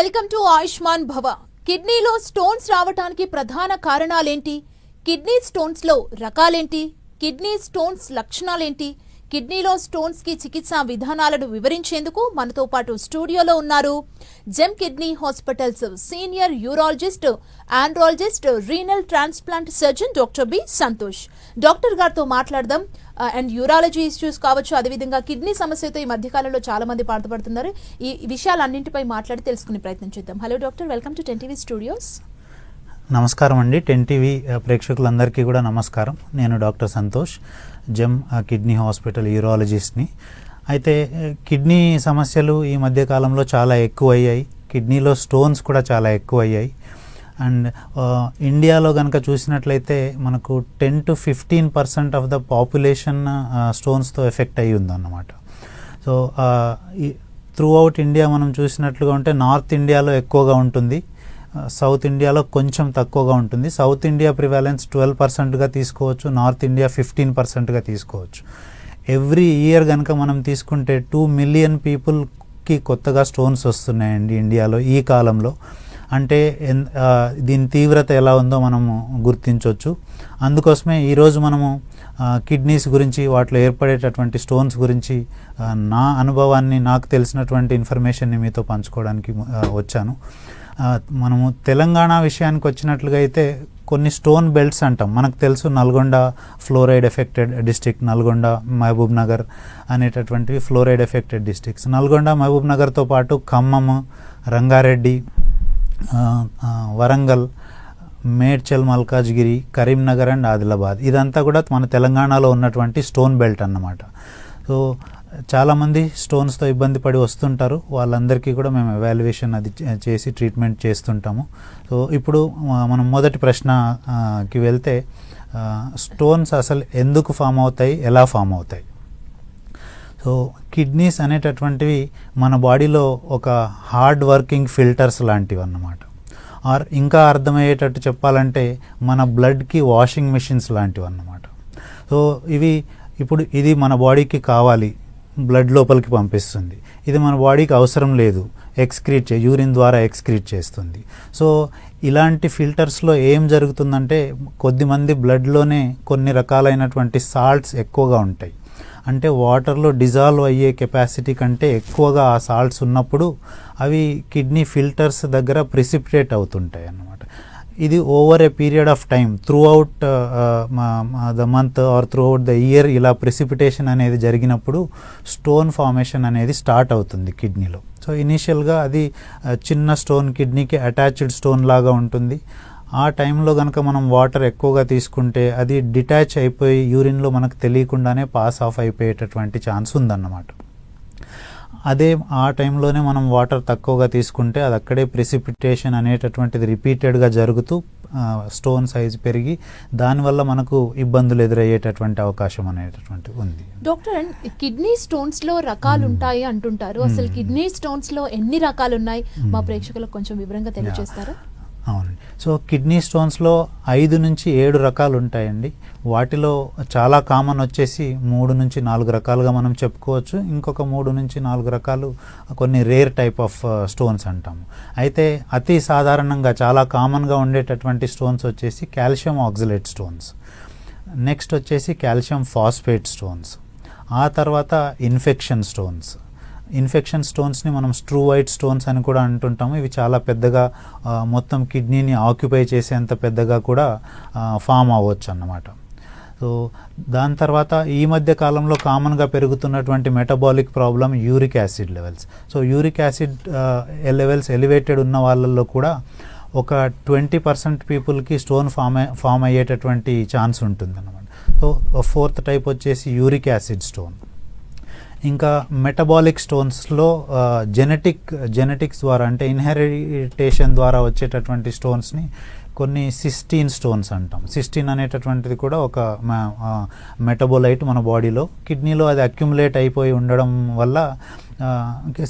Welcome to Ayushman భవ. కిడ్నీలో stones రావటానికి ప్రధాన కారణాలేంటి? కిడ్నీ స్టోన్స్లో రకాలేంటి? కిడ్నీ స్టోన్స్ లక్షణాలేంటి? కిడ్నీలో స్టోన్స్కి చికిత్సా విధానాలను వివరించేందుకు మనతో పాటు స్టూడియోలో ఉన్నారు Gem kidney hospitals senior urologist andrologist renal transplant surgeon doctor B Santosh. Doctor గారితో మాట్లాడదాం. అండ్ యూరాలజీ ఇష్యూస్ కావచ్చు అదేవిధంగా కిడ్నీ సమస్యతో ఈ మధ్యకాలంలో చాలా మంది బాధపడుతున్నారు. ఈ విషయాలన్నింటిపై మాట్లాడి తెలుసుకునే ప్రయత్నం చేద్దాం. Hello doctor welcome to ten TV studios నమస్కారం అండి. టెన్ టీవీ ప్రేక్షకులందరికీ కూడా నమస్కారం. నేను doctor Santosh Gem kidney hospital యూరాలజిస్ట్ని అయితే కిడ్నీ సమస్యలు ఈ మధ్యకాలంలో చాలా ఎక్కువ అయ్యాయి కిడ్నీలో స్టోన్స్ కూడా చాలా ఎక్కువ అయ్యాయి అండ్ ఇండియాలో కనుక చూసినట్లయితే మనకు ten to fifteen percent of the population స్టోన్స్తో ఎఫెక్ట్ అయ్యి ఉందన్నమాట. సో త్రూ అవుట్ ఇండియా మనం చూసినట్లుగా ఉంటే నార్త్ ఇండియాలో ఎక్కువగా ఉంటుంది. సౌత్ ఇండియాలో కొంచెం తక్కువగా ఉంటుంది. సౌత్ ఇండియా ప్రివాలెన్స్ ట్వెల్వ్ పర్సెంట్గా తీసుకోవచ్చు. నార్త్ ఇండియా ఫిఫ్టీన్ పర్సెంట్గా తీసుకోవచ్చు. ఎవ్రీ ఇయర్ కనుక మనం తీసుకుంటే టూ మిలియన్ పీపుల్కి కొత్తగా స్టోన్స్ వస్తున్నాయండి ఇండియాలో ఈ కాలంలో. అంటే ఎన్- దీని తీవ్రత ఎలా ఉందో మనము గుర్తించవచ్చు అందుకోసమే ఈరోజు మనము కిడ్నీస్ గురించి వాటిలో ఏర్పడేటటువంటి స్టోన్స్ గురించి నా అనుభవాన్ని నాకు తెలిసినటువంటి ఇన్ఫర్మేషన్ని మీతో పంచుకోవడానికి వచ్చాను. మనము తెలంగాణ విషయానికి వచ్చినట్లుగా అయితే కొన్ని స్టోన్ బెల్ట్స్ అంటాం. మనకు తెలుసు Nalgonda fluoride affected district Nalgonda Mahbubnagar అనేటటువంటివి fluoride affected districts Nalgonda Mahabub నగర్తో పాటు ఖమ్మం రంగారెడ్డి వరంగల్ మేడ్చల్ మల్కాజ్గిరి కరీంనగర్ అండ్ ఆదిలాబాద్. ఇదంతా కూడా మన తెలంగాణలో ఉన్నటువంటి స్టోన్ బెల్ట్ అన్నమాట. సో చాలామంది స్టోన్స్తో ఇబ్బంది పడి వస్తుంటారు. వాళ్ళందరికీ కూడా మేము ఎవాల్యుయేషన్ అది చేసి ట్రీట్మెంట్ చేస్తుంటాము. సో ఇప్పుడు మనం మొదటి ప్రశ్నకి వెళ్తే స్టోన్స్ అసలు ఎందుకు ఫామ్ అవుతాయి? ఎలా ఫామ్ అవుతాయి? సో కిడ్నీస్ అనేటటువంటివి మన బాడీలో ఒక హార్డ్ వర్కింగ్ ఫిల్టర్స్ లాంటివి అన్నమాట. ఆర్ ఇంకా అర్థమయ్యేటట్టు చెప్పాలంటే మన బ్లడ్కి వాషింగ్ మిషన్స్ లాంటివి అన్నమాట. సో ఇవి ఇప్పుడు ఇది మన బాడీకి కావాలి బ్లడ్ లోపలికి పంపిస్తుంది. ఇది మన బాడీకి అవసరం లేదు ఎక్స్క్రీట్ చే యూరిన్ ద్వారా ఎక్స్క్రీట్ చేస్తుంది. సో ఇలాంటి ఫిల్టర్స్లో ఏం జరుగుతుందంటే కొద్దిమంది బ్లడ్లోనే కొన్ని రకాలైనటువంటి సాల్ట్స్ ఎక్కువగా ఉంటాయి. అంటే వాటర్లో డిజాల్వ్ అయ్యే కెపాసిటీ కంటే ఎక్కువగా ఆ సాల్ట్స్ ఉన్నప్పుడు అవి కిడ్నీ ఫిల్టర్స్ దగ్గర ప్రిసిపిటేట్ అవుతుంటాయి అన్నమాట. ఇది over a period of time throughout the month or throughout the year ఇలా ప్రిసిపిటేషన్ అనేది జరిగినప్పుడు స్టోన్ ఫార్మేషన్ అనేది స్టార్ట్ అవుతుంది కిడ్నీలో. సో ఇనీషియల్గా అది uh, చిన్న స్టోన్ కిడ్నీకి అటాచ్డ్ స్టోన్ లాగా ఉంటుంది. ఆ టైంలో కనుక మనం వాటర్ ఎక్కువగా తీసుకుంటే అది డిటాచ్ అయిపోయి యూరిన్లో మనకు తెలియకుండానే పాస్ ఆఫ్ అయిపోయేటటువంటి ఛాన్స్ ఉందన్నమాట. అదే ఆ టైంలోనే మనం వాటర్ తక్కువగా తీసుకుంటే అది అక్కడే ప్రెసిపిటేషన్ అనేటటువంటిది రిపీటెడ్గా జరుగుతూ స్టోన్ సైజ్ పెరిగి దానివల్ల మనకు ఇబ్బందులు ఎదురయ్యేటటువంటి అవకాశం అనేటటువంటి ఉంది. డాక్టర్ కిడ్నీ స్టోన్స్లో రకాలు ఉంటాయి అంటుంటారు. అసలు కిడ్నీ స్టోన్స్లో ఎన్ని రకాలు ఉన్నాయి మా ప్రేక్షకులకు కొంచెం వివరంగా తెలియజేస్తారా అవునండి. సో కిడ్నీ స్టోన్స్లో ఐదు నుంచి ఏడు రకాలు ఉంటాయండి వాటిలో చాలా కామన్ వచ్చేసి మూడు నుంచి నాలుగు రకాలుగా మనం చెప్పుకోవచ్చు. ఇంకొక మూడు నుంచి నాలుగు రకాలు కొన్ని రేర్ టైప్ ఆఫ్ స్టోన్స్ అంటాము. అయితే అతి సాధారణంగా చాలా కామన్గా ఉండేటటువంటి స్టోన్స్ వచ్చేసి కాల్షియం ఆక్సిలేట్ స్టోన్స్. నెక్స్ట్ వచ్చేసి కాల్షియం ఫాస్ఫేట్ స్టోన్స్. ఆ తర్వాత ఇన్ఫెక్షన్ స్టోన్స్. ఇన్ఫెక్షన్ స్టోన్స్ని మనం స్ట్రూవైట్ స్టోన్స్ అని కూడా అంటుంటాము. ఇవి చాలా పెద్దగా మొత్తం కిడ్నీని ఆక్యుపై చేసేంత పెద్దగా కూడా ఫామ్ అవ్వచ్చు అన్నమాట సో దాని తర్వాత ఈ మధ్య కాలంలో కామన్గా పెరుగుతున్నటువంటి metabolic problem uric acid levels. So uric acid levels elevated ఉన్న వాళ్ళల్లో కూడా ఒక ట్వంటీ పర్సెంట్ పీపుల్కి స్టోన్ ఫామ్ ఫామ్ అయ్యేటటువంటి ఛాన్స్ ఉంటుంది అన్నమాట సో ఫోర్త్ టైప్ వచ్చేసి యూరిక్ యాసిడ్ స్టోన్. ఇంకా మెటబాలిక్ స్టోన్స్లో జెనెటిక్ జెనెటిక్స్ ద్వారా అంటే ఇన్హెరిటేషన్ ద్వారా వచ్చేటటువంటి స్టోన్స్ని కొన్ని సిస్టీన్ స్టోన్స్ అంటాం. సిస్టీన్ అనేటటువంటిది కూడా ఒక మెటబోలైట్ మన బాడీలో కిడ్నీలో అది అక్యుములేట్ అయిపోయి ఉండడం వల్ల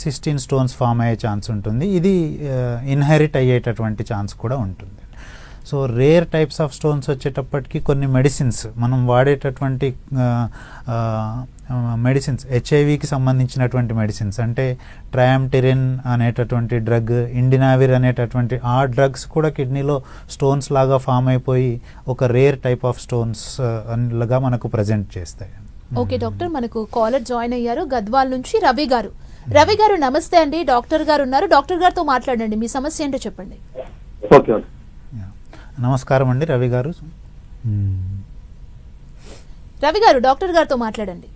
సిస్టీన్ స్టోన్స్ ఫామ్ అయ్యే ఛాన్స్ ఉంటుంది. ఇది ఇన్హెరిట్ అయ్యేటటువంటి ఛాన్స్ కూడా ఉంటుంది. So rare types of stones వచ్చేటప్పటికి కొన్ని మెడిసిన్స్ మనం వాడేటటువంటి మెడిసిన్స్ హెచ్ఐవికి సంబంధించినటువంటి మెడిసిన్స్ అంటే ట్రయాంటిరిన్ అనేటటువంటి డ్రగ్ ఇండినావిర్ అనేటటువంటి ఆ డ్రగ్స్ కూడా కిడ్నీలో స్టోన్స్ లాగా ఫామ్ అయిపోయి ఒక రేర్ టైప్ ఆఫ్ స్టోన్స్ లాగా మనకు ప్రజెంట్ చేస్తాయి. ఓకే డాక్టర్ మనకు కాలర్ జాయిన్ అయ్యారు గద్వాల్ నుంచి రవి గారు. రవి గారు నమస్తే అండి డాక్టర్ గారు ఉన్నారు. డాక్టర్ గారితో మాట్లాడండి మీ సమస్య ఏంటో చెప్పండి. ఓకే. నమస్కారం అండి రవి గారు. రవి గారు డాక్టర్ గారితో మాట్లాడండి.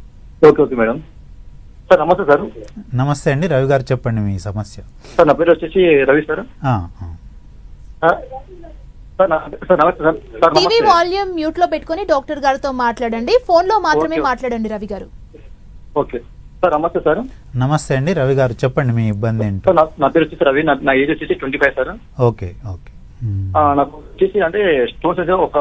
Okay okay madam. సార్ నమస్తే సార్. నమస్తే అండి రవి గారు చెప్పండి మీ సమస్య. సార్ నా పేరు వచ్చేసి రవి సార్. టీవీ వాల్యూమ్ మ్యూట్లో పెట్టుకొని డాక్టర్ గారితో మాట్లాడండి. ఫోన్లో మాత్రమే. మాట్లాడండి రవి గారు. ఓకే. సార్ నమస్తే సార్. నమస్తే అండి రవి గారు. చెప్పండి మీ ఇబ్బంది ఏంటో. నా- పేరు వచ్చేసి రవి నా- ఏజ్ వచ్చేసి twenty five sir. Okay okay. నాకు వచ్చేసి అంటే స్టోన్స్ అయితే ఒక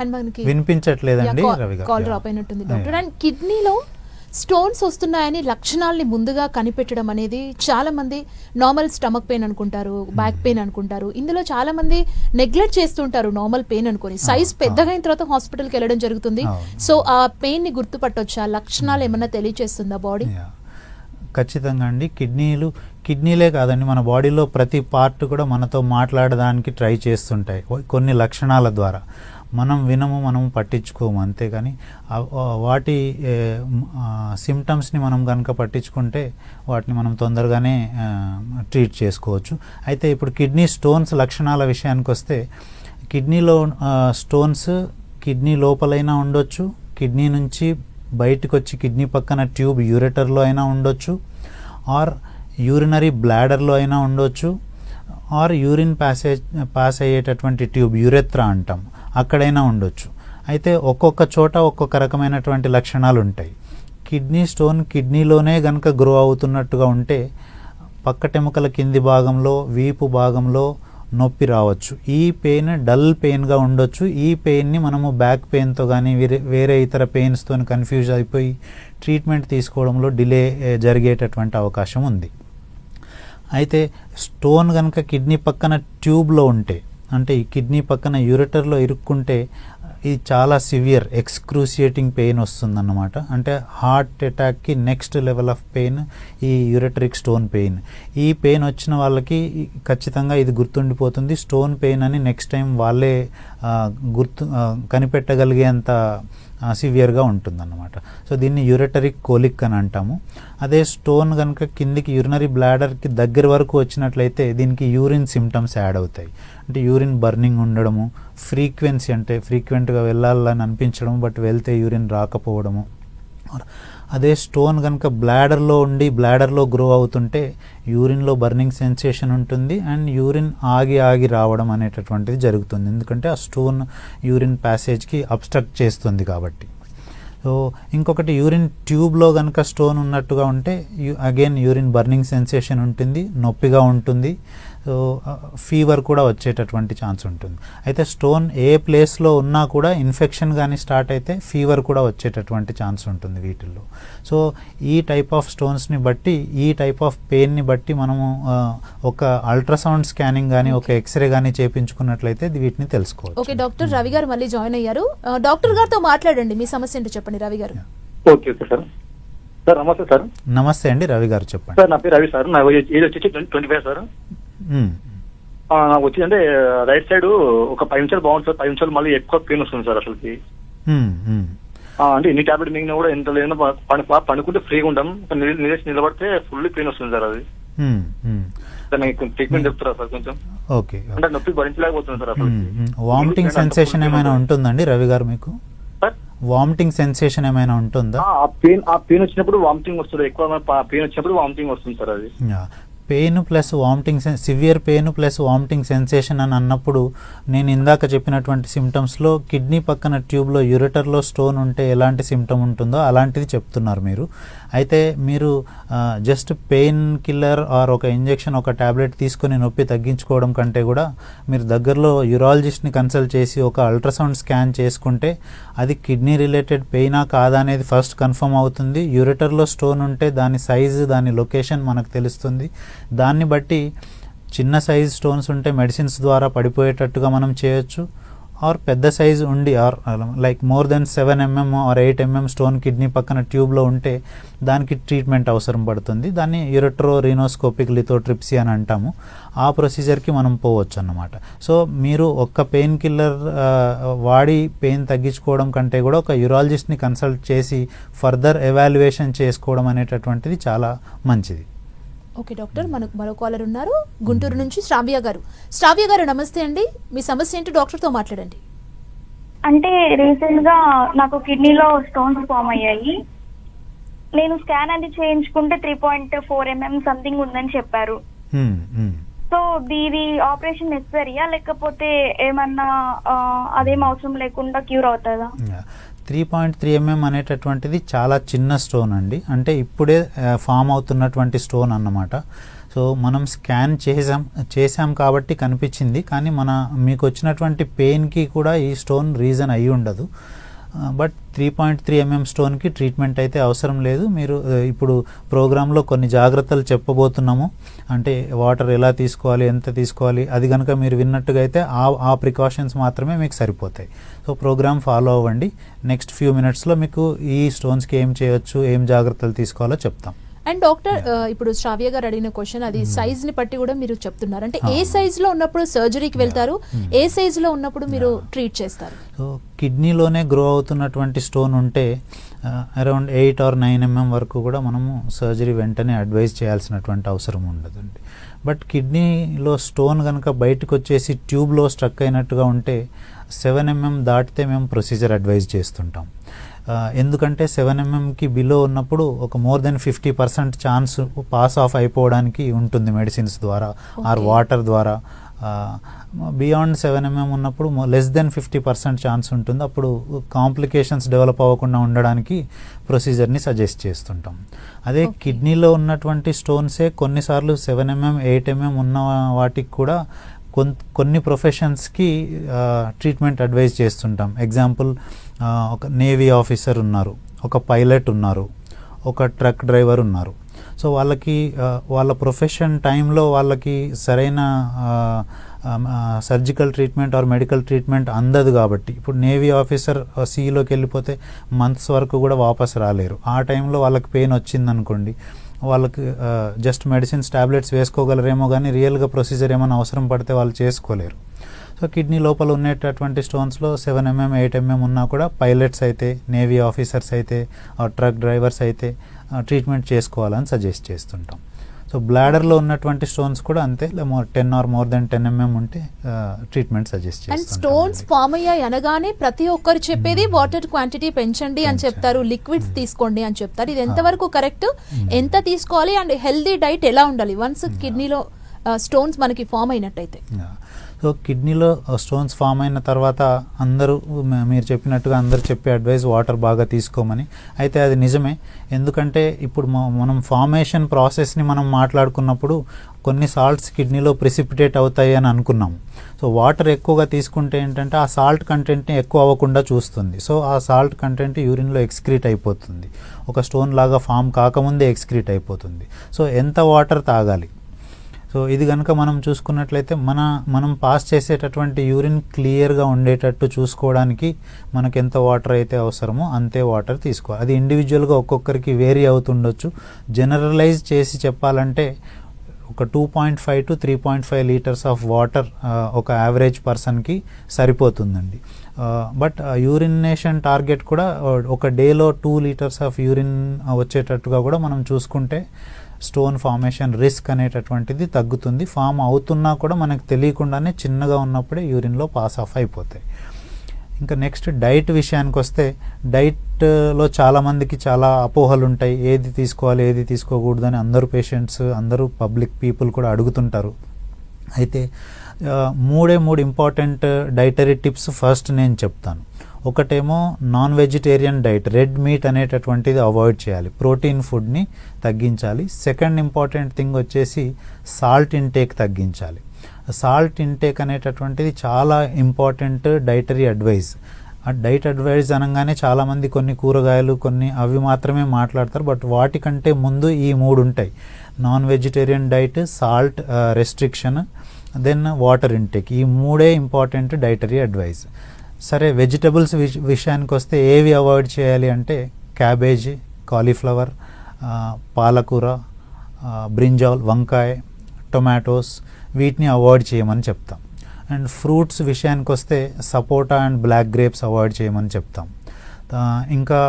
అండ్ మనకి వినిపించట్లేదండి కాల్. డ్రాప్ అయినట్టుంది డాక్టర్. అండ్ కిడ్నీలో స్టోన్స్ వస్తున్నాయని లక్షణాలని ముందుగా కనిపెట్టడం అనేది చాలా మంది నార్మల్ స్టమక్ పెయిన్ అనుకుంటారు బ్యాక్ పెయిన్ అనుకుంటారు ఇందులో చాలా మంది నెగ్లెక్ట్ చేస్తుంటారు నార్మల్ పెయిన్ అనుకొని సైజ్. పెద్దగా అయిన తర్వాత హాస్పిటల్కి వెళ్ళడం జరుగుతుంది. సో ఆ పెయిన్ని గుర్తుపట్టొచ్చా లక్షణాలు ఏమన్నా తెలియచేస్తుందా బాడీ. ఖచ్చితంగా అండి. కిడ్నీలు కిడ్నీలే కాదండి మన బాడీలో ప్రతి పార్ట్ కూడా మనతో మాట్లాడడానికి ట్రై చేస్తుంటాయి. కొన్ని లక్షణాల ద్వారా. మనం వినము మనం పట్టించుకోము అంతేగాని వాటి సిమ్టమ్స్ని మనం కనుక పట్టించుకుంటే వాటిని మనం తొందరగానే ట్రీట్ చేసుకోవచ్చు. అయితే ఇప్పుడు కిడ్నీ స్టోన్స్ లక్షణాల విషయానికి వస్తే కిడ్నీలో స్టోన్స్ కిడ్నీ లోపలైనా ఉండొచ్చు కిడ్నీ నుంచి బయటకు వచ్చి కిడ్నీ పక్కన ట్యూబ్ యూరేటర్లో అయినా ఉండొచ్చు ఆర్ యూరినరీ బ్లాడర్లో అయినా ఉండొచ్చు ఆర్ యూరిన్ ప్యాసేజ్ పాస్ అయ్యేటటువంటి ట్యూబ్ యూరెత్రా అంటాం అక్కడైనా ఉండొచ్చు. అయితే ఒక్కొక్క చోట ఒక్కొక్క రకమైనటువంటి లక్షణాలు ఉంటాయి కిడ్నీ స్టోన్ కిడ్నీలోనే గనక గ్రో అవుతున్నట్టుగా ఉంటే పక్కటెముకల కింది భాగంలో వీపు భాగంలో నొప్పి రావచ్చు. ఈ పెయిన్ డల్ పెయిన్గా ఉండొచ్చు. ఈ పెయిన్ని మనము బ్యాక్ పెయిన్తో కానీ వేరే వేరే ఇతర పెయిన్స్తో కన్ఫ్యూజ్ అయిపోయి ట్రీట్మెంట్ తీసుకోవడంలో డిలే జరిగేటటువంటి అవకాశం ఉంది. అయితే స్టోన్ కనుక కిడ్నీ పక్కన ట్యూబ్లో ఉంటే అంటే ఈ కిడ్నీ పక్కన యూరిటర్లో ఇరుక్కుంటే ఇది చాలా సివియర్ ఎక్స్క్రూసియేటింగ్ పెయిన్ వస్తుందన్నమాట. అంటే హార్ట్ అటాక్కి నెక్స్ట్ లెవెల్ ఆఫ్ పెయిన్ ఈ యూరెట్రిక్ స్టోన్ పెయిన్ ఈ పెయిన్ వచ్చిన వాళ్ళకి ఖచ్చితంగా ఇది గుర్తుండిపోతుంది. స్టోన్ పెయిన్ అని నెక్స్ట్ టైం వాళ్ళే గుర్తు కనిపెట్టగలిగేంత సివియర్గా ఉంటుందన్నమాట. సో దీన్ని యూరిటరిక్ కోలిక్ అని అంటాము. అదే స్టోన్ కనుక కిందికి యూరినరీ బ్లాడర్కి దగ్గర వరకు వచ్చినట్లయితే దీనికి యూరిన్ సిమ్టమ్స్ యాడ్ అవుతాయి. అంటే యూరిన్ బర్నింగ్ ఉండడము ఫ్రీక్వెన్సీ అంటే ఫ్రీక్వెంట్గా వెళ్ళాలని అనిపించడం బట్ వెళ్తే యూరిన్ రాకపోవడము. అదే స్టోన్ కనుక బ్లాడర్లో ఉండి బ్లాడర్లో గ్రో అవుతుంటే యూరిన్లో బర్నింగ్ సెన్సేషన్ ఉంటుంది అండ్ యూరిన్ ఆగి ఆగి రావడం అనేటటువంటిది జరుగుతుంది. ఎందుకంటే ఆ స్టోన్ యూరిన్ ప్యాసేజ్కి అబ్స్ట్రక్ట్ చేస్తుంది కాబట్టి. సో ఇంకొకటి యూరిన్ ట్యూబ్లో కనుక స్టోన్ ఉన్నట్టుగా ఉంటే అగైన్ యూరిన్ బర్నింగ్ సెన్సేషన్ ఉంటుంది నొప్పిగా ఉంటుంది. సో ఫీవర్ కూడా వచ్చేటటువంటి ఛాన్స్ ఉంటుంది. అయితే స్టోన్ ఏ ప్లేస్లో ఉన్నా కూడా ఇన్ఫెక్షన్ కానీ స్టార్ట్ అయితే ఫీవర్ కూడా వచ్చేటటువంటి ఛాన్స్ ఉంటుంది వీటిల్లో. సో ఈ టైప్ ఆఫ్ స్టోన్స్ని బట్టి ఈ టైప్ ఆఫ్ పెయిన్ని బట్టి మనము ఆ, ఒక అల్ట్రాసౌండ్ స్కానింగ్ కానీ ఒక ఎక్స్రే కానీ చేపించుకున్నట్లయితే వీటిని తెలుసుకోవచ్చు. ఓకే డాక్టర్ రవి గారు మళ్ళీ జాయిన్ అయ్యారు. డాక్టర్ గారితో మాట్లాడండి మీ సమస్య ఏంటో చెప్పండి రవి గారు ఓకే ఓకే సార్ సార్ నమస్తే సార్ నమస్తే అండి రవి గారు చెప్పండి. సార్ నా పేరు రవి సార్ నా ఏజ్ ఏజ్ వచ్చేసి ట్వంటీ ఫైవ్ సార్ మ్మ్. ఆ, నాకు వచ్చి అంటే రైట్ సైడ్ ఒక పది నిమిషాలు బాగుంది సార్. పది నిమిషాలు మళ్ళీ ఎక్కువ పెయిన్ వస్తుంది సార్ అసలుకి. మ్మ్. ఆ, అంటే ఎన్ని టాబ్లెట్ మింగినా కూడా ఎంత లేదన్నా ప- పని ప- పనుకుంటే ఫ్రీగా ఉంటాం. నిలేసి నిలబడితే ఫుల్ పెయిన్ వస్తుంది సార్ అది. ట్రీట్మెంట్ చెప్తారా సార్ కొంచెం? ఓకే అంటే నొప్పి భరించలేకపోతుంది సార్ వామిటింగ్ సెన్సేషన్ ఏమైనా ఉంటుందండి రవి గారు మీకు? సార్? వామిటింగ్ సెన్సేషన్ ఏమైనా ఉంటుందా? ఆ పెయిన్ ఆ పెయిన్ వచ్చినప్పుడు వామిటింగ్ వస్తుంది. ఎక్కువ పెయిన్ వచ్చినప్పుడు వామిటింగ్ వస్తుంది సార్ అది. Pain plus vomiting severe pain plus vomiting sensation అని అన్నప్పుడు నేను ఇందాక చెప్పినటువంటి సిమ్టమ్స్లో కిడ్నీ పక్కన ట్యూబ్లో యూరిటర్లో స్టోన్ ఉంటే ఎలాంటి సిమ్టమ్ ఉంటుందో అలాంటిది చెప్తున్నారు మీరు. అయితే మీరు జస్ట్ పెయిన్ కిల్లర్ ఆర్ ఒక ఇంజెక్షన్ ఒక ట్యాబ్లెట్ తీసుకొని నొప్పి తగ్గించుకోవడం కంటే కూడా మీరు దగ్గరలో యూరాలజిస్ట్ని కన్సల్ట్ చేసి ఒక అల్ట్రాసౌండ్ స్కాన్ చేసుకుంటే అది కిడ్నీ రిలేటెడ్ పెయినా కాదా అనేది ఫస్ట్ కన్ఫర్మ్ అవుతుంది. యూరిటర్లో స్టోన్ ఉంటే దాని సైజు దాని లొకేషన్ మనకు తెలుస్తుంది. దాన్ని బట్టి చిన్న సైజ్ స్టోన్స్ ఉంటే మెడిసిన్స్ ద్వారా పడిపోయేటట్టుగా మనం చేయొచ్చు. ఆర్ పెద్ద సైజ్ ఉండి or like more than seven mm or eight mm stone kidney పక్కన ట్యూబ్లో ఉంటే దానికి ట్రీట్మెంట్ అవసరం పడుతుంది. దాన్ని యూరట్రో రీనోస్కోపిక్ లిథోట్రిప్సీ అని అంటాము. ఆ ప్రొసీజర్కి మనం పోవచ్చు అన్నమాట సో మీరు ఒక్క పెయిన్ కిల్లర్ వాడి పెయిన్ తగ్గించుకోవడం కంటే కూడా ఒక యూరాలజిస్ట్ని కన్సల్ట్ చేసి ఫర్దర్ ఎవాల్యుయేషన్ చేసుకోవడం అనేటటువంటిది చాలా మంచిది. Okay doctor. మనకు మరో కాలర్ ఉన్నారు. గుంటూరు నుంచి శ్రావ్య గారు. శ్రావ్య గారు నమస్తే అండి. మీ సమస్య ఏంటో? డాక్టర్తో మాట్లాడండి. అంటే రీసెంట్గా నాకు కిడ్నీలో స్టోన్స్ ఫామ్ అయ్యాయి. నేను స్కాన్ అది చేయించుకుంటే three point four MM something ఉందని చెప్పారు. సో దీని ఆపరేషన్ నెసరీయా లేకపోతే ఏమన్నా అదేం అవసరం లేకుండా క్యూర్ అవుతుందా? త్రీ పాయింట్ త్రీ ఎంఎం అనేటటువంటిది చాలా చిన్న స్టోన్ అండి. అంటే ఇప్పుడే ఫామ్ అవుతున్నటువంటి స్టోన్ అన్నమాట. సో మనం స్కాన్ చేసాం చేసాం కాబట్టి కనిపించింది. కానీ మన మీకు వచ్చినటువంటి పెయిన్కి కూడా ఈ స్టోన్ రీజన్ అయి ఉండదు but three point three MM స్టోన్కి ట్రీట్మెంట్ అయితే అవసరం లేదు. మీరు ఇప్పుడు ప్రోగ్రాంలో కొన్ని జాగ్రత్తలు చెప్పబోతున్నాము. అంటే వాటర్ ఎలా తీసుకోవాలి ఎంత తీసుకోవాలి అది కనుక మీరు విన్నట్టుగా అయితే ఆ ఆ ప్రికాషన్స్ మాత్రమే మీకు సరిపోతాయి. సో ప్రోగ్రామ్ ఫాలో అవ్వండి. నెక్స్ట్ ఫ్యూ మినిట్స్లో మీకు ఈ స్టోన్స్కి ఏం చేయొచ్చు ఏం జాగ్రత్తలు తీసుకోవాలో చెప్తాం. అండ్ డాక్టర్ ఆ, ఇప్పుడు శ్రావ్య గారు అడిగిన క్వశ్చన్ అది సైజ్ని బట్టి కూడా మీరు చెప్తున్నారు. అంటే ఏ Hmm. సైజ్లో ఉన్నప్పుడు సర్జరీకి వెళ్తారు? Hmm. ఏ సైజ్లో ఉన్నప్పుడు మీరు ట్రీట్ చేస్తారు? సో కిడ్నీలోనే గ్రో అవుతున్నటువంటి స్టోన్ ఉంటే around eight or nine MM వరకు కూడా మనము సర్జరీ వెంటనే అడ్వైజ్ చేయాల్సినటువంటి అవసరం ఉండదండి. బట్ కిడ్నీలో స్టోన్ కనుక బయటకు వచ్చేసి ట్యూబ్లో స్ట్రక్ అయినట్టుగా ఉంటే సెవెన్ ఎంఎం దాటితే మేము ప్రొసీజర్ అడ్వైజ్ చేస్తుంటాం. ఎందుకంటే సెవెన్ ఎంఎంకి బిలో ఉన్నప్పుడు ఒక more than fifty percent chance pass off అయిపోవడానికి ఉంటుంది మెడిసిన్స్ ద్వారా ఆర్. వాటర్ ద్వారా బియాండ్ సెవెన్ ఎంఎం ఉన్నప్పుడు less than fifty percent chance ఉంటుంది అప్పుడు కాంప్లికేషన్స్ డెవలప్ అవ్వకుండా ఉండడానికి ప్రొసీజర్ని సజెస్ట్ చేస్తుంటాం అదే. కిడ్నీలో ఉన్నటువంటి స్టోన్సే కొన్నిసార్లు సెవెన్ ఎంఎం ఎయిట్ ఎంఎం ఉన్న వాటికి కూడా కొన్ కొన్ని ప్రొఫెషన్స్కి ట్రీట్మెంట్ అడ్వైజ్ చేస్తుంటాం ఎగ్జాంపుల్ ఒక నేవీ ఆఫీసర్ ఉన్నారు ఒక పైలట్ ఉన్నారు ఒక ట్రక్ డ్రైవర్ ఉన్నారు. సో వాళ్ళకి వాళ్ళ ప్రొఫెషన్ టైంలో వాళ్ళకి సరైన surgical treatment or medical treatment అందదు కాబట్టి. ఇప్పుడు నేవీ ఆఫీసర్ సీలోకి వెళ్ళిపోతే మంత్స్ వరకు కూడా వాపస్ రాలేరు. ఆ టైంలో వాళ్ళకి పెయిన్ వచ్చిందనుకోండి వాళ్ళకి జస్ట్ మెడిసిన్స్ టాబ్లెట్స్ వేసుకోగలరేమో కానీ రియల్గా ప్రొసీజర్ ఏమైనా అవసరం పడితే వాళ్ళు చేసుకోలేరు. సో కిడ్నీ లోపల ఉండేటటువంటి స్టోన్స్లో సెవెన్ ఎంఎం ఎయిట్ ఎంఎం ఉన్నా కూడా పైలట్స్ అయితే నేవీ ఆఫీసర్స్ అయితే ట్రక్ డ్రైవర్స్ అయితే ట్రీట్మెంట్ చేసుకోవాలని సజెస్ట్ చేస్తుంటాం. సో బ్లాడర్లో ఉన్నటువంటి స్టోన్స్ కూడా అంతే. Ten or more than ten mm ఉంటే treatment suggest and. Stones form అయ్యాయి అనగానే ప్రతి ఒక్కరు చెప్పేది వాటర్ క్వాంటిటీ పెంచండి అని. చెప్తారు లిక్విడ్స్ తీసుకోండి అని చెప్తారు. ఇది. ఎంతవరకు కరెక్ట్ ఎంత తీసుకోవాలి? అండ్ హెల్దీ డైట్ ఎలా ఉండాలి? వన్స్ కిడ్నీలో స్టోన్స్ మనకి ఫామ్ అయినట్టయితే. సో కిడ్నీలో స్టోన్స్ ఫామ్ అయిన తర్వాత అందరూ మీరు చెప్పినట్టుగా అందరూ చెప్పే అడ్వైస్ వాటర్ బాగా తీసుకోమని. అయితే అది నిజమే. ఎందుకంటే ఇప్పుడు మనం ఫార్మేషన్ ప్రాసెస్ని మనం మాట్లాడుకున్నప్పుడు కొన్ని సాల్ట్స్ కిడ్నీలో ప్రిసిపిటేట్ అవుతాయి అని అనుకున్నాం సో వాటర్ ఎక్కువగా తీసుకుంటే ఏంటంటే ఆ సాల్ట్ కంటెంట్ని ఎక్కువ అవ్వకుండా చూస్తుంది. సో ఆ సాల్ట్ కంటెంట్ యూరిన్లో ఎక్స్క్రీట్ అయిపోతుంది. ఒక స్టోన్ లాగా ఫామ్ కాకముందే ఎక్స్క్రీట్ అయిపోతుంది. సో ఎంత వాటర్ తాగాలి? సో ఇది కనుక మనం చూసుకున్నట్లయితే మన మనం పాస్ చేసేటటువంటి యూరిన్ క్లియర్గా ఉండేటట్టు చూసుకోవడానికి మనకి ఎంత వాటర్ అయితే అవసరమో అంతే వాటర్ తీసుకోవాలి అది ఇండివిజువల్గా ఒక్కొక్కరికి వేరీ అవుతుండొచ్చు. జనరలైజ్ చేసి చెప్పాలంటే ఒక two point five to three point five litres of water ఒక యావరేజ్ పర్సన్కి సరిపోతుందండి. బట్ యూరినేషన్ టార్గెట్ కూడా ఒక డేలో టూ లీటర్స్ ఆఫ్ యూరిన్ వచ్చేటట్టుగా కూడా మనం చూసుకుంటే స్టోన్ ఫార్మేషన్ రిస్క్ అనేటటువంటిది తగ్గుతుంది. ఫామ్ అవుతున్నా కూడా మనకు తెలియకుండానే చిన్నగా ఉన్నప్పుడే యూరిన్లో పాస్ ఆఫ్ అయిపోతాయి. ఇంకా నెక్స్ట్ డైట్ విషయానికి వస్తే డైట్లో చాలామందికి చాలా అపోహలు ఉంటాయి. ఏది తీసుకోవాలి ఏది తీసుకోకూడదు అని అందరూ పేషెంట్స్ అందరూ పబ్లిక్ పీపుల్ కూడా అడుగుతుంటారు. అయితే మూడే మూడు ఇంపార్టెంట్ డైటరీ టిప్స్ ఫస్ట్ నేను చెప్తాను. ఒకటేమో non vegetarian diet red meat అనేటటువంటిది అవాయిడ్ చేయాలి ప్రోటీన్ ఫుడ్ని తగ్గించాలి. సెకండ్ ఇంపార్టెంట్ థింగ్ వచ్చేసి సాల్ట్ ఇంటేక్ తగ్గించాలి. సాల్ట్ ఇంటేక్ అనేటటువంటిది చాలా ఇంపార్టెంట్ డైటరీ అడ్వైస్ ఆ డైట్ అడ్వైజ్ అనగానే చాలామంది కొన్ని కూరగాయలు కొన్ని అవి మాత్రమే మాట్లాడతారు బట్ వాటికంటే ముందు ఈ మూడు ఉంటాయి. Non vegetarian diet salt restriction then water intake ఈ మూడే ఇంపార్టెంట్ డైటరీ అడ్వైస్ సరే వెజిటబుల్స్ విషయానికి వస్తే ఏవి అవాయిడ్ చేయాలి అంటే క్యాబేజీ కాలీఫ్లవర్ పాలకూర బ్రింజాల్ వంకాయ టొమాటోస్ వీటిని అవాయిడ్ చేయమని చెప్తాం. అండ్ ఫ్రూట్స్ విషయానికి వస్తే సపోటా అండ్ బ్లాక్ గ్రేప్స్ అవాయిడ్ చేయమని చెప్తాం. ఇంకా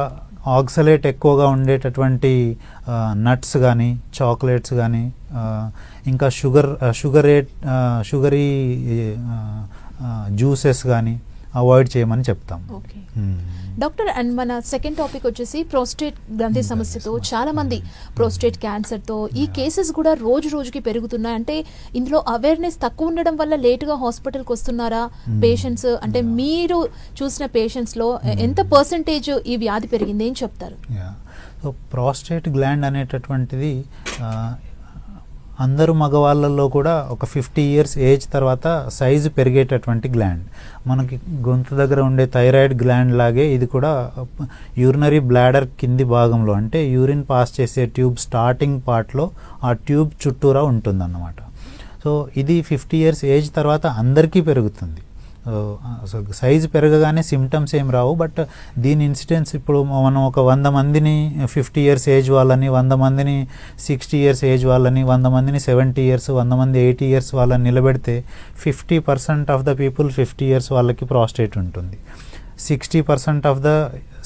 ఆక్సలేట్ ఎక్కువగా ఉండేటటువంటి నట్స్ కానీ చాక్లెట్స్ కానీ ఇంకా sugar sugar rate sugary juices కానీ అవాయిడ్ చేయమని చెప్తాం. Okay Hmm. డాక్టర్ అండ్ మన సెకండ్ టాపిక్ వచ్చేసి ప్రోస్టేట్ గ్రంథి సమస్యతో చాలా మంది ప్రోస్టేట్ క్యాన్సర్తో ఈ కేసెస్ కూడా రోజు రోజుకి పెరుగుతున్నాయి. అంటే ఇందులో అవేర్నెస్ తక్కువ ఉండడం వల్ల లేటుగా హాస్పిటల్కి వస్తున్నారా? పేషెంట్స్ అంటే మీరు చూసిన పేషెంట్స్లో ఎంత పర్సంటేజ్ ఈ వ్యాధి పెరిగింది ఏం చెప్తారు? సో ప్రాస్టేట్ గ్లాండ్ అనేటటువంటిది ఆ, అందరూ మగవాళ్ళల్లో కూడా ఒక ఫిఫ్టీ ఇయర్స్ ఏజ్ తర్వాత సైజు పెరిగేటటువంటి గ్లాండ్. మనకి గొంతు దగ్గర ఉండే థైరాయిడ్ గ్లాండ్ లాగే ఇది కూడా యూరినరీ బ్లాడర్ కింది భాగంలో అంటే యూరిన్ పాస్ చేసే ట్యూబ్ స్టార్టింగ్ పార్ట్లో ఆ ట్యూబ్ చుట్టూరా ఉంటుందన్నమాట. సో ఇది ఫిఫ్టీ ఇయర్స్ ఏజ్ తర్వాత అందరికీ పెరుగుతుంది. సైజు పెరగగానే సిమ్టమ్స్ ఏం రావు బట్ దీని ఇన్సిడెన్స్ ఇప్పుడు మనం ఒక వంద మందిని ఫిఫ్టీ ఇయర్స్ ఏజ్ వాళ్ళని వంద మందిని సిక్స్టీ ఇయర్స్ ఏజ్ వాళ్ళని వంద మందిని సెవెంటీ ఇయర్స్ వంద మంది ఎయిటీ ఇయర్స్ వాళ్ళని నిలబెడితే fifty percent of the people fifty years వాళ్ళకి ప్రాస్టేట్ ఉంటుంది. Sixty percent of the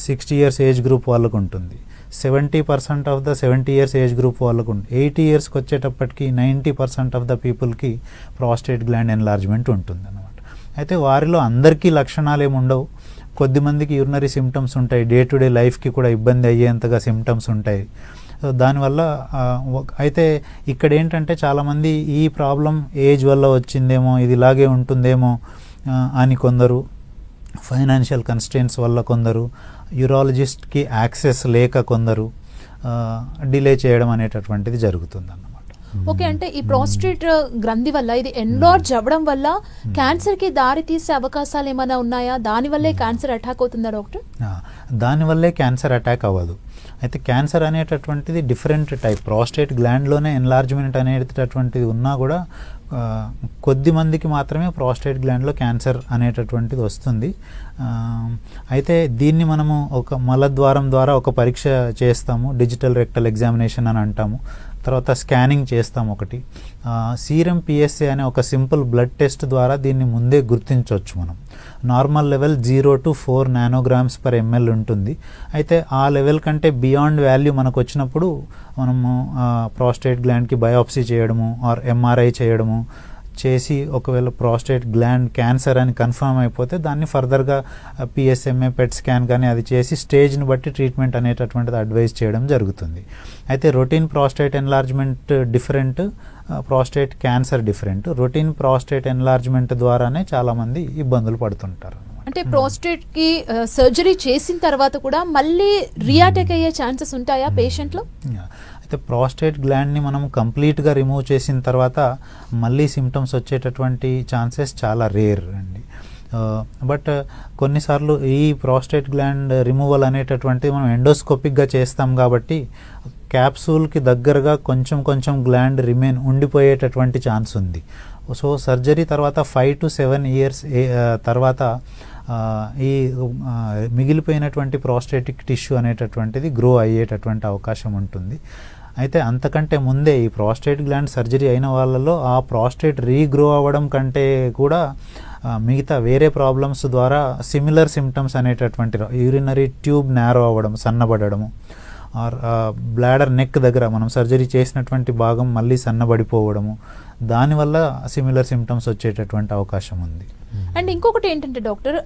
sixty years age group వాళ్ళకు ఉంటుంది. Seventy percent of the seventy years age group వాళ్ళకు ఎయిటీ ఇయర్స్కి వచ్చేటప్పటికి నైంటీ పర్సెంట్ ఆఫ్ ద పీపుల్కి ప్రాస్టేట్ గ్లాండ్ ఎన్లార్జ్మెంట్ ఉంటుంది అన్నమాట అయితే వారిలో అందరికీ లక్షణాలు ఏమి ఉండవు కొద్దిమందికి యూరినరీ సిమ్టమ్స్ ఉంటాయి. డే టు డే లైఫ్కి కూడా ఇబ్బంది అయ్యేంతగా సిమ్టమ్స్ ఉంటాయి. సో దానివల్ల అయితే ఇక్కడ ఏంటంటే చాలామంది ఈ ప్రాబ్లం ఏజ్ వల్ల వచ్చిందేమో ఇది ఇలాగే ఉంటుందేమో అని కొందరు ఫైనాన్షియల్ కన్స్టెంట్స్ వల్ల కొందరు యూరాలజిస్ట్కి యాక్సెస్ లేక కొందరు డిలే చేయడం అనేటటువంటిది జరుగుతుందన్న ఓకే అంటే ఈ ప్రోస్టేట్ గ్రంథి వల్ల ఇది ఎన్లార్జ్ అవ్వడం వల్ల క్యాన్సర్కి దారి తీసే అవకాశాలు ఏమైనా ఉన్నాయా? దాని వల్లే క్యాన్సర్ అటాక్ అవుతుందా డాక్టర్ దానివల్లే క్యాన్సర్ అటాక్ అవ్వదు. అయితే క్యాన్సర్ అనేటటువంటిది డిఫరెంట్ టైప్ ప్రాస్టేట్ గ్లాండ్లోనే ఎన్లార్జ్మెంట్ అనేటటువంటిది ఉన్నా కూడా కొద్ది మందికి మాత్రమే ప్రాస్టేట్ గ్లాండ్లో క్యాన్సర్ అనేటటువంటిది వస్తుంది. అయితే దీన్ని మనము ఒక మలద్వారం ద్వారా ఒక పరీక్ష చేస్తాము. డిజిటల్ రెక్టల్ ఎగ్జామినేషన్ అని అంటాము. తర్వాత స్కానింగ్ చేస్తాం ఒకటి. సీరం పిఎస్ఏ అనే ఒక సింపుల్ బ్లడ్ టెస్ట్ ద్వారా దీన్ని ముందే గుర్తించవచ్చు మనం. Normal level zero to four nanograms per ML ఉంటుంది. అయితే ఆ లెవెల్ కంటే బియాండ్ వాల్యూ మనకు వచ్చినప్పుడు మనము ప్రాస్టేట్ గ్లాండ్కి బయాప్సీ చేయడము ఆర్ ఎంఆర్ఐ చేయడము చేసి ఒకవేళ ప్రాస్టేట్ గ్లాండ్ క్యాన్సర్ అని కన్ఫర్మ్ అయిపోతే దాన్ని ఫర్దర్గా పిఎస్ఎంఏ పెట్ స్కాన్ కానీ అది చేసి స్టేజ్ని బట్టి ట్రీట్మెంట్ అనేటటువంటిది అడ్వైజ్ చేయడం జరుగుతుంది. అయితే routine prostate enlargement different prostate cancer different routine prostate enlargement ద్వారానే చాలామంది ఇబ్బందులు పడుతుంటారు అంటే ప్రోస్టేట్కి సర్జరీ చేసిన తర్వాత కూడా మళ్ళీ రియాటెక్ అయ్యే ఛాన్సెస్ ఉంటాయా పేషెంట్లో? Yeah. అయితే ప్రాస్టేట్ గ్లాండ్ని మనం కంప్లీట్గా రిమూవ్ చేసిన తర్వాత మళ్ళీ సిమ్టమ్స్ వచ్చేటటువంటి ఛాన్సెస్ చాలా రేర్ అండి. బట్ కొన్నిసార్లు ఈ ప్రాస్టేట్ గ్లాండ్ రిమూవల్ అనేటటువంటి మనం ఎండోస్కోపిక్గా చేస్తాం కాబట్టి క్యాప్సూల్కి దగ్గరగా కొంచెం కొంచెం గ్లాండ్ రిమైన్ ఉండిపోయేటటువంటి ఛాన్స్ ఉంది. సో సర్జరీ తర్వాత ఫైవ్ టు సెవెన్ ఇయర్స్ తర్వాత ఈ మిగిలిపోయినటువంటి ప్రాస్టేటిక్ టిష్యూ అనేటటువంటిది గ్రో అయ్యేటటువంటి అవకాశం ఉంటుంది. అయితే అంతకంటే ముందే ఈ ప్రాస్టేట్ గ్లాండ్ సర్జరీ అయిన వాళ్ళలో ఆ ప్రాస్టేట్ రీగ్రో అవ్వడం కంటే కూడా మిగతా వేరే ప్రాబ్లమ్స్ ద్వారా సిమిలర్ సిమ్టమ్స్ అనేటటువంటి యూరినరీ ట్యూబ్ నేరో అవ్వడం సన్నబడము ఆర్ బ్లాడర్ నెక్ దగ్గర మనం సర్జరీ చేసినటువంటి భాగం మళ్ళీ సన్నబడిపోవడము దానివల్ల సిమిలర్ సిమ్టమ్స్ వచ్చేటటువంటి అవకాశం ఉంది. అండ్ ఇంకొకటి ఏంటంటే డాక్టర్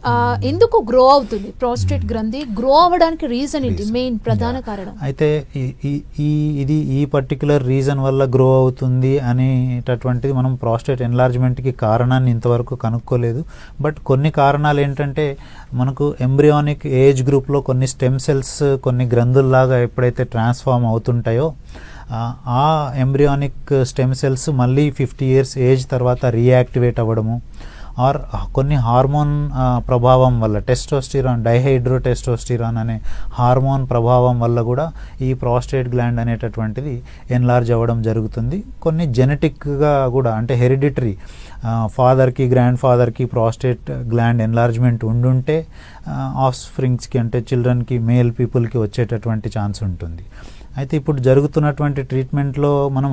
ఎందుకు గ్రో అవుతుంది? ప్రోస్టేట్ గ్రంథి గ్రో అవ్వడానికి రీజన్ ఏంటి. మెయిన్ ప్రధాన. కారణం. అయితే ఈ- ఇది ఈ పర్టికులర్ రీజన్ వల్ల గ్రో అవుతుంది అనేటటువంటిది మనం ప్రాస్టేట్ ఎన్లార్జ్మెంట్కి కారణాన్ని ఇంతవరకు కనుక్కోలేదు. బట్ కొన్ని కారణాలు ఏంటంటే మనకు ఎంబ్రియానిక్ ఏజ్ గ్రూప్లో కొన్ని స్టెమ్ సెల్స్ కొన్ని గ్రంథుల్లాగా ఎప్పుడైతే ట్రాన్స్ఫార్మ్ అవుతుంటాయో ఆ ఎంబ్రియానిక్ స్టెమ్ సెల్స్ మళ్ళీ ఫిఫ్టీ ఇయర్స్ ఏజ్ తర్వాత రీయాక్టివేట్ అవ్వడము ఆర్ కొన్ని హార్మోన్ ప్రభావం వల్ల టెస్టోస్టిరాన్ డైహైడ్రో టెస్టోస్టిరాన్ అనే హార్మోన్ ప్రభావం వల్ల కూడా ఈ ప్రాస్టేట్ గ్లాండ్ అనేటటువంటిది ఎన్లార్జ్ అవ్వడం జరుగుతుంది. కొన్ని జెనెటిక్గా కూడా అంటే హెరిడిటరీ ఫాదర్కి గ్రాండ్ ఫాదర్కి ప్రాస్టేట్ గ్లాండ్ ఎన్లార్జ్మెంట్ ఉండుంటే ఆఫ్ స్ప్రింగ్స్కి అంటే చిల్డ్రన్కి మేల్ పీపుల్కి వచ్చేటటువంటి ఛాన్స్ ఉంటుంది. అయితే ఇప్పుడు జరుగుతున్నటువంటి ట్రీట్మెంట్లో మనం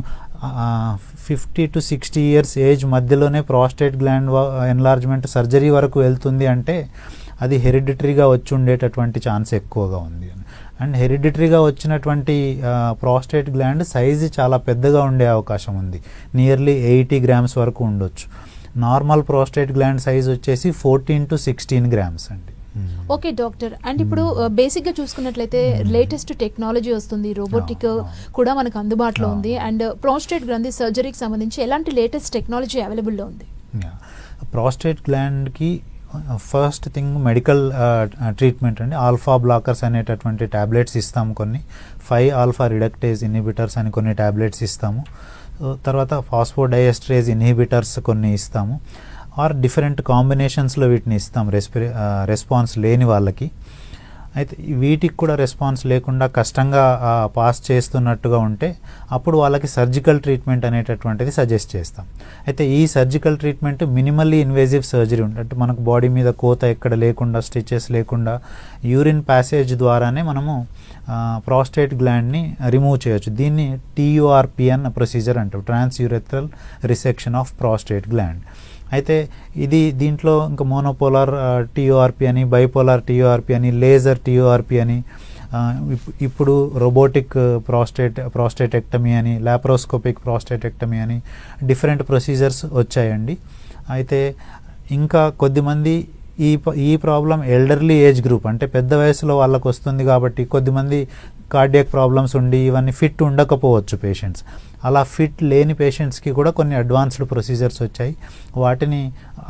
fifty to sixty years age మధ్యలోనే ప్రాస్టేట్ గ్లాండ్ ఎన్లార్జ్మెంట్ సర్జరీ వరకు వెళ్తుంది అంటే అది హెరిడిటరీగా వచ్చి ఉండేటటువంటి ఛాన్స్ ఎక్కువగా ఉంది. అండ్ హెరిడిటరీగా వచ్చినటువంటి ప్రాస్టేట్ గ్లాండ్ సైజు చాలా పెద్దగా ఉండే అవకాశం ఉంది. నియర్లీ ఎయిటీ గ్రామ్స్ వరకు ఉండొచ్చు. నార్మల్ ప్రాస్టేట్ గ్లాండ్ సైజ్ వచ్చేసి ఫోర్టీన్ టు సిక్స్టీన్ గ్రామ్స్ అండి. ఓకే డాక్టర్ అండ్ ఇప్పుడు బేసిక్గా చూసుకున్నట్లయితే లేటెస్ట్ టెక్నాలజీ వస్తుంది. రోబోటిక్. కూడా మనకు అందుబాటులో. ఉంది. అండ్ ప్రోస్టేట్ గ్రంథి సర్జరీకి సంబంధించి ఎలాంటి లేటెస్ట్ టెక్నాలజీ అవైలబుల్లో ఉంది? ప్రాస్టేట్ గ్లాండ్కి ఫస్ట్ థింగ్ మెడికల్ ట్రీట్మెంట్ అండి. ఆల్ఫా బ్లాకర్స్ అనేటటువంటి ట్యాబ్లెట్స్ ఇస్తాము కొన్ని. ఫైవ్ ఆల్ఫా రిడక్టేజ్ ఇన్హిబిటర్స్ అని కొన్ని ట్యాబ్లెట్స్ ఇస్తాము. So, తర్వాత ఫాస్ఫోడైఎస్ట్రేజ్ ఇన్హిబిటర్స్ కొన్ని ఇస్తాము. ఆర్ డిఫరెంట్ కాంబినేషన్స్లో వీటిని ఇస్తాం రెస్పి రెస్పాన్స్ లేని వాళ్ళకి. అయితే వీటికి కూడా రెస్పాన్స్ లేకుండా కష్టంగా పాస్ చేస్తున్నట్టుగా ఉంటే అప్పుడు వాళ్ళకి సర్జికల్ ట్రీట్మెంట్ అనేటటువంటిది సజెస్ట్ చేస్తాం. అయితే ఈ surgical treatment minimally invasive surgery ఉంటే అంటే మనకు బాడీ మీద కోత ఎక్కడ లేకుండా స్టిచెస్ లేకుండా యూరిన్ ప్యాసేజ్ ద్వారానే మనము ప్రాస్టేట్ గ్లాండ్ని రిమూవ్ చేయొచ్చు. దీన్ని టీయూఆర్పి అన్న ప్రొసీజర్ అంటారు transurethral resection of prostate gland. అయితే ఇది దీంట్లో ఇంకా మోనోపోలార్ టీఓఆర్పి అని బైపోలార్ టీఓఆర్పి అని లేజర్ టీఓఆర్పి అని ఇప్- ఇప్పుడు రోబోటిక్ ప్రాస్టేట్ ప్రాస్టేటెక్టమీ అని లాప్రోస్కోపిక్ ప్రాస్టేటెక్టమీ అని డిఫరెంట్ ప్రొసీజర్స్ వచ్చాయండి. అయితే ఇంకా కొద్దిమంది ఈ ఈ ప్రాబ్లం ఎల్డర్లీ ఏజ్ గ్రూప్ అంటే పెద్ద వయసులో వాళ్ళకు వస్తుంది కాబట్టి కొద్దిమంది కార్డియక్ ప్రాబ్లమ్స్ ఉండి ఇవన్నీ ఫిట్ ఉండకపోవచ్చు పేషెంట్స్. అలా ఫిట్ లేని పేషెంట్స్కి కూడా కొన్ని అడ్వాన్స్డ్ ప్రొసీజర్స్ వచ్చాయి. వాటిని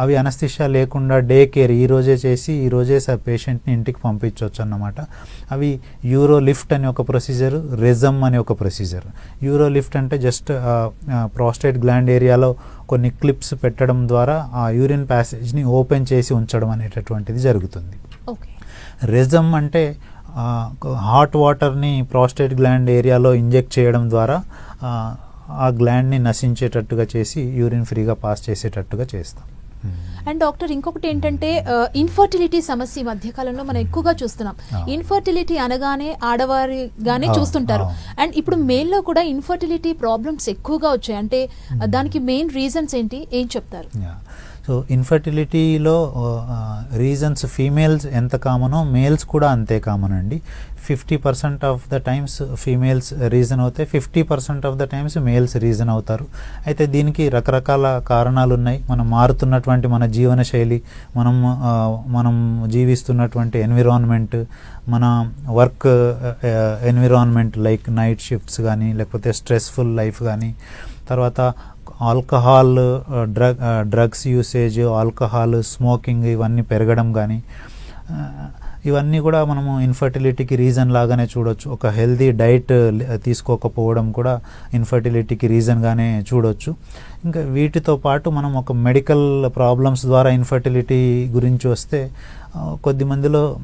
అవి అనస్థిషా లేకుండా డే కేర్ ఈ రోజే చేసి ఈ రోజే స పేషెంట్ని ఇంటికి పంపించవచ్చు అన్నమాట అవి యూరో లిఫ్ట్ అనే ఒక ప్రొసీజర్ రెజమ్ అనే ఒక ప్రొసీజర్. యూరో లిఫ్ట్ అంటే జస్ట్ ప్రాస్టేట్ గ్లాండ్ ఏరియాలో కొన్ని క్లిప్స్ పెట్టడం ద్వారా ఆ యూరిన్ ప్యాసేజ్ని ఓపెన్ చేసి ఉంచడం అనేటటువంటిది జరుగుతుంది. రెజమ్ అంటే హాట్ వాటర్ని ప్రాస్టేట్ గ్లాండ్ ఏరియాలో ఇంజెక్ట్ చేయడం ద్వారా ఆ, గ్లాండ్ని నశించేటట్టుగా చేసి యూరిన్ ఫ్రీగా పాస్ చేసేటట్టుగా చేస్తాం. అండ్ డాక్టర్ ఇంకొకటి ఏంటంటే ఇన్ఫర్టిలిటీ సమస్య ఈ మధ్య కాలంలో మనం ఎక్కువగా చూస్తున్నాం. ఇన్ఫర్టిలిటీ అనగానే ఆడవారిగానే చూస్తుంటారు. అండ్ ఇప్పుడు మేల్లో కూడా ఇన్ఫర్టిలిటీ ప్రాబ్లమ్స్ ఎక్కువగా వచ్చాయి. అంటే దానికి మెయిన్ రీజన్స్ ఏంటి? ఏం చెప్తారు? సో ఇన్ఫర్టిలిటీలో రీజన్స్ ఫీమేల్స్ ఎంత కామనో మేల్స్ కూడా అంతే కామన్ అండి fifty percent of the times females reason అవుతాయి fifty percent of the times males reason అవుతారు. అయితే దీనికి రకరకాల కారణాలు ఉన్నాయి మనం మారుతున్నటువంటి మన జీవన శైలి మనం మనం జీవిస్తున్నటువంటి ఎన్విరాన్మెంట్ మన work environment like night shifts కానీ లేకపోతే స్ట్రెస్ఫుల్ లైఫ్ కానీ తర్వాత alcohol drug drugs usage alcohol smoking ఇవన్నీ పెరగడం కానీ ఇవన్నీ కూడా మనము ఇన్ఫర్టిలిటీకి రీజన్ లాగానే చూడొచ్చు. ఒక హెల్దీ డైట్ తీసుకోకపోవడం కూడా ఇన్ఫర్టిలిటీకి రీజన్గానే చూడొచ్చు. ఇంకా వీటితో పాటు మనం ఒక మెడికల్ ప్రాబ్లమ్స్ ద్వారా ఇన్ఫర్టిలిటీ గురించి వస్తే కొద్ది మందిలో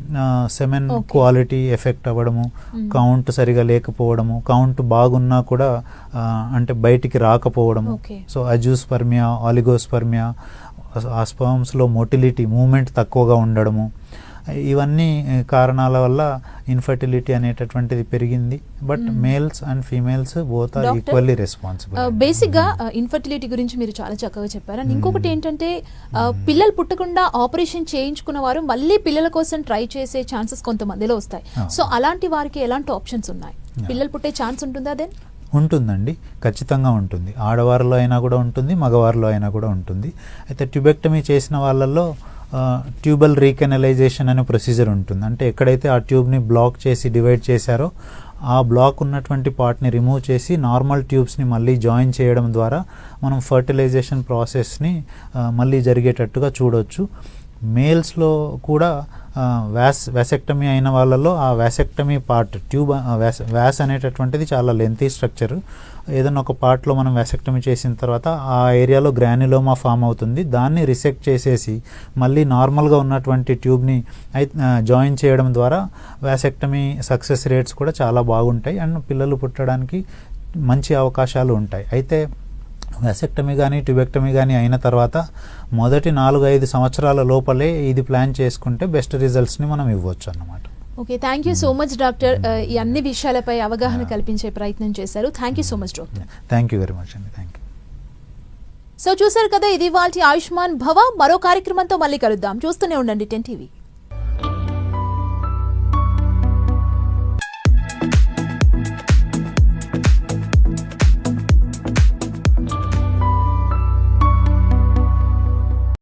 సెమెన్. క్వాలిటీ ఎఫెక్ట్ అవ్వడము. కౌంట్ సరిగా లేకపోవడము కౌంట్ బాగున్నా కూడా అంటే బయటికి రాకపోవడము. సో అజూస్పర్మియా ఆలిగోస్పర్మియా ఆ స్పర్మ్స్లో మోటిలిటీ మూమెంట్ తక్కువగా ఉండడము ఇవన్నీ కారణాల వల్ల ఇన్ఫర్టిలిటీ అనేటటువంటిది పెరిగింది. But. Males and females both are Doctor, equally responsible బేసిక్గా ఇన్ఫర్టిలిటీ గురించి మీరు చాలా చక్కగా చెప్పారు. అండ్ ఇంకొకటి ఏంటంటే పిల్లలు పుట్టకుండా ఆపరేషన్ చేయించుకున్న వారు మళ్ళీ పిల్లల కోసం ట్రై చేసే ఛాన్సెస్ కొంతమందిలో వస్తాయి. సో అలాంటి వారికి ఎలాంటి ఆప్షన్స్ ఉన్నాయి. పిల్లలు పుట్టే ఛాన్స్ ఉంటుందా దెన్? ఉంటుందండి. ఖచ్చితంగా ఉంటుంది. ఆడవారిలో అయినా కూడా ఉంటుంది మగవారిలో అయినా కూడా ఉంటుంది. అయితే ట్యూబెక్టమీ చేసిన వాళ్ళల్లో ట్యూబల్ రీకెనలైజేషన్ అనే ప్రొసీజర్ ఉంటుంది. అంటే ఎక్కడైతే ఆ ట్యూబ్ని బ్లాక్ చేసి డివైడ్ చేశారో ఆ బ్లాక్ ఉన్నటువంటి పార్ట్ని రిమూవ్ చేసి నార్మల్ ట్యూబ్స్ని మళ్ళీ జాయిన్ చేయడం ద్వారా మనం ఫర్టిలైజేషన్ ప్రాసెస్ని మళ్ళీ జరిగేటట్టుగా చూడవచ్చు మేల్స్లో కూడా వ్యాస్ వ్యాసెక్టమీ అయిన వాళ్ళలో ఆ vasectomy part tube vas vas అనేటటువంటిది చాలా లెంతీ స్ట్రక్చర్. ఏదైనా ఒక పార్ట్లో మనం వ్యాసెక్టమీ చేసిన తర్వాత ఆ ఏరియాలో గ్రాన్యులోమా ఫామ్ అవుతుంది. దాన్ని రిసెక్ట్ చేసేసి మళ్ళీ నార్మల్గా ఉన్నటువంటి ట్యూబ్ని జాయిన్ చేయడం ద్వారా వ్యాసెక్టమీ సక్సెస్ రేట్స్ కూడా చాలా బాగుంటాయి అండ్ పిల్లలు పుట్టడానికి మంచి అవకాశాలు ఉంటాయి. అయితే వెసెక్టమీ కానీ ట్యూబెక్టమీ కానీ అయిన తర్వాత మొదటి నాలుగు ఐదు సంవత్సరాల లోపలే ఇది ప్లాన్ చేసుకుంటే బెస్ట్ రిజల్ట్స్ని మనం ఇవ్వచ్చు అన్నమాట. Okay thank you so much doctor ఈ అన్ని విషయాలపై అవగాహన కల్పించే ప్రయత్నం చేశారు. Thank you so much doctor thank you very much అండి థ్యాంక్ యూ సో చూసారు కదా ఇది వాళ్ళ ఆయుష్మాన్ భవ. మరో కార్యక్రమంతో మళ్ళీ కలుద్దాం. చూస్తూనే ఉండండి టెన్ టీవీ